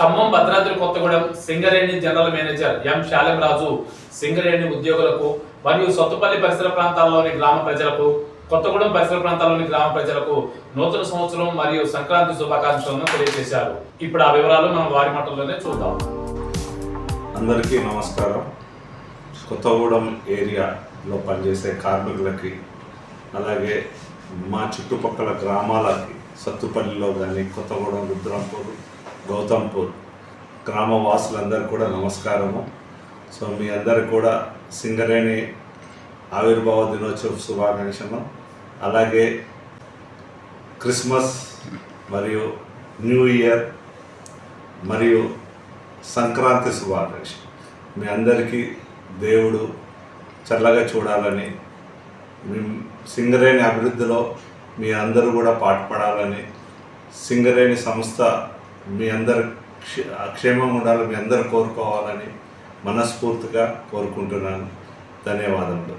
Khammam Bhadradri Kothagudem Singareni general manager M Salem Raju Singareni ఉద్యోగులకు మరియు సొత్తుపల్లి పరిసర ప్రాంతాల్లోని గ్రామ ప్రజలకు కొత్తగూడెం పరిసర ప్రాంతాల్లోని గ్రామ ప్రజలకు నూతన సంవత్సరం మరియు సంక్రాంతి శుభాకాంక్షలను తెలియజేశారు. ఇప్పుడు ఆ వివరాలు మనం వారి మాటల్లోనే చూద్దాం. అందరికీ నమస్కారం. కొత్తగూడెం ఏరియాలో పనిచేసే కార్మికులకి అలాగే మా చుట్టుపక్కల గ్రామాలకి సత్తుపల్లిలో కానీ కొత్తగూడెం రుద్రంపూర్ గౌతంపూర్ గ్రామ వాసులందరూ కూడా నమస్కారము. సో మీ అందరు కూడా సింగరేణి ఆవిర్భావ దినోత్సవ శుభాకాంక్షలు. అలాగే క్రిస్మస్ మరియు న్యూ ఇయర్ మరియు సంక్రాంతి శుభాకాంక్ష మీ అందరికీ దేవుడు చల్లగా చూడాలని మీ సింగరేణి అభివృద్ధిలో మీ అందరూ కూడా పాటుపడాలని సింగరేణి సంస్థ మీ అందరు క్షేమం ఉండాలి మీ అందరు కోరుకోవాలని మనస్ఫూర్తిగా కోరుకుంటున్నాను. ధన్యవాదములు.